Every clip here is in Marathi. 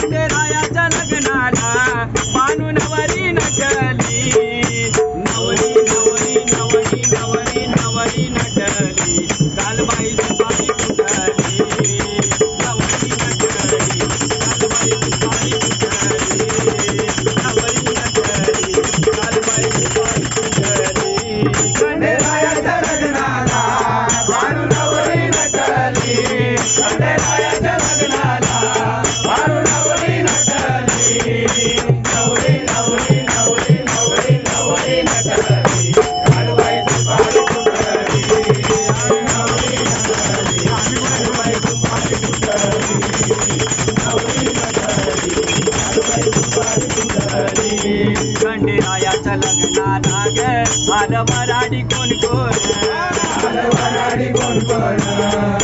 Sunday night. खंडेरायाचं लग्नाला ग आलं मराठी कोण कोण? आलं मराठी कोण कोण?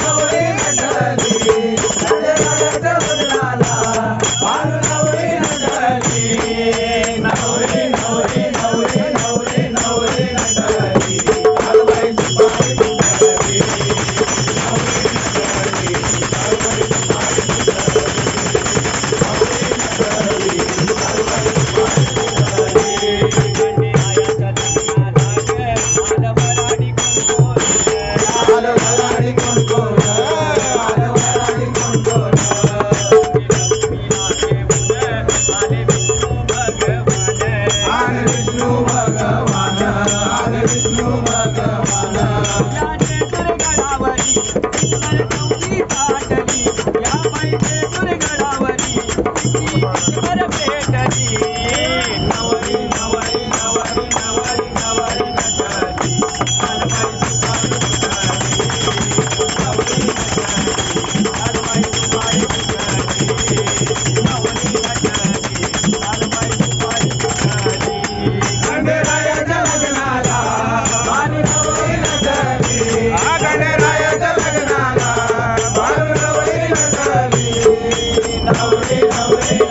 Hello. नवरे नवरे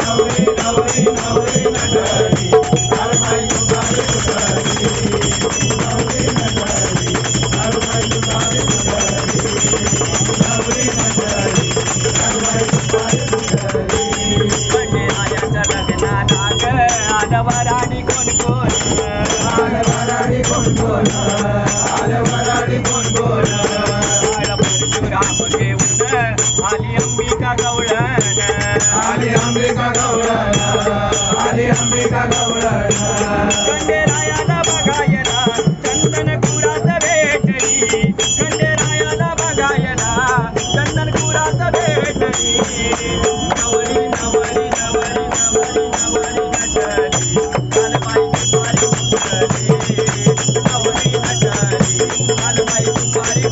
अंबिका गवळणारायाला बघायला चंदन कुरात भेटली खंडेरायाला बघायला चंदन कुरात भेटली नवरी नवरी नवरी नवरी नवरी नटली. कालबाई दुपारी उतरली. नवरी नटली. कालबाई दुपारी